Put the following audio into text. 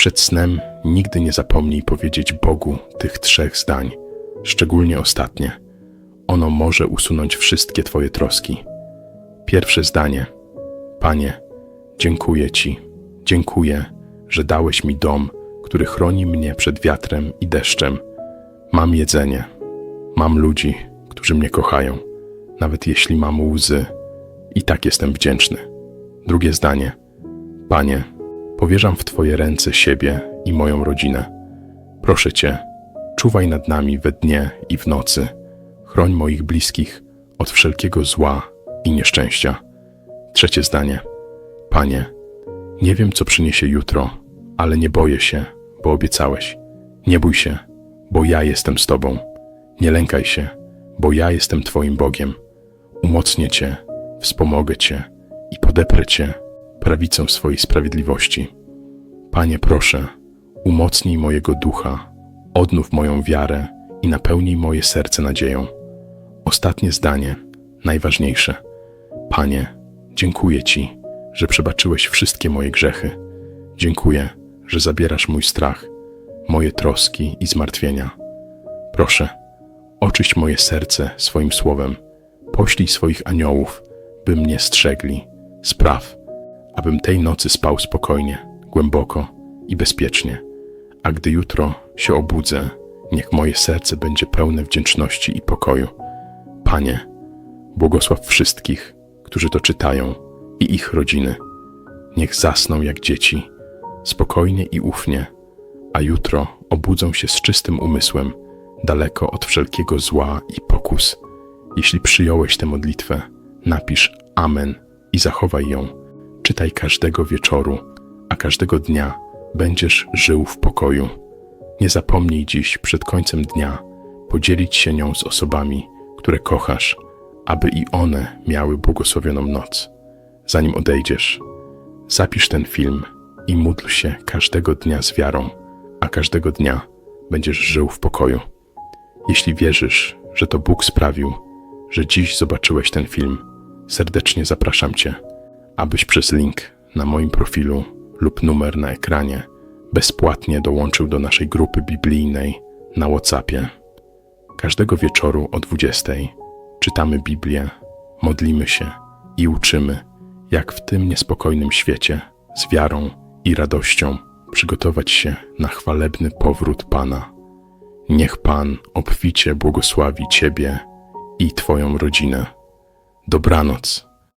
Przed snem nigdy nie zapomnij powiedzieć Bogu tych trzech zdań, szczególnie ostatnie. Ono może usunąć wszystkie Twoje troski. Pierwsze zdanie. Panie, dziękuję Ci, dziękuję, że dałeś mi dom, który chroni mnie przed wiatrem i deszczem. Mam jedzenie, mam ludzi, którzy mnie kochają, nawet jeśli mam łzy, i tak jestem wdzięczny. Drugie zdanie. Panie, powierzam w Twoje ręce siebie i moją rodzinę. Proszę Cię, czuwaj nad nami we dnie i w nocy. Chroń moich bliskich od wszelkiego zła i nieszczęścia. Trzecie zdanie. Panie, nie wiem, co przyniesie jutro, ale nie boję się, bo obiecałeś. Nie bój się, bo ja jestem z Tobą. Nie lękaj się, bo ja jestem Twoim Bogiem. Umocnię Cię, wspomogę Cię i podeprę Cię prawicą swojej sprawiedliwości. Panie, proszę, umocnij mojego ducha, odnów moją wiarę i napełnij moje serce nadzieją. Ostatnie zdanie, najważniejsze. Panie, dziękuję Ci, że przebaczyłeś wszystkie moje grzechy. Dziękuję, że zabierasz mój strach, moje troski i zmartwienia. Proszę, oczyść moje serce swoim słowem. Poślij swoich aniołów, by mnie strzegli. Spraw, abym tej nocy spał spokojnie, głęboko i bezpiecznie. A gdy jutro się obudzę, niech moje serce będzie pełne wdzięczności i pokoju. Panie, błogosław wszystkich, którzy to czytają i ich rodziny. Niech zasną jak dzieci, spokojnie i ufnie, a jutro obudzą się z czystym umysłem, daleko od wszelkiego zła i pokus. Jeśli przyjąłeś tę modlitwę, napisz Amen i zachowaj ją. Czytaj każdego wieczoru, a każdego dnia będziesz żył w pokoju. Nie zapomnij dziś przed końcem dnia podzielić się nią z osobami, które kochasz, aby i one miały błogosławioną noc. Zanim odejdziesz, zapisz ten film i módl się każdego dnia z wiarą, a każdego dnia będziesz żył w pokoju. Jeśli wierzysz, że to Bóg sprawił, że dziś zobaczyłeś ten film, serdecznie zapraszam Cię, abyś przez link na moim profilu lub numer na ekranie bezpłatnie dołączył do naszej grupy biblijnej na WhatsAppie. Każdego wieczoru o 20 czytamy Biblię, modlimy się i uczymy, jak w tym niespokojnym świecie z wiarą i radością przygotować się na chwalebny powrót Pana. Niech Pan obficie błogosławi Ciebie i Twoją rodzinę. Dobranoc.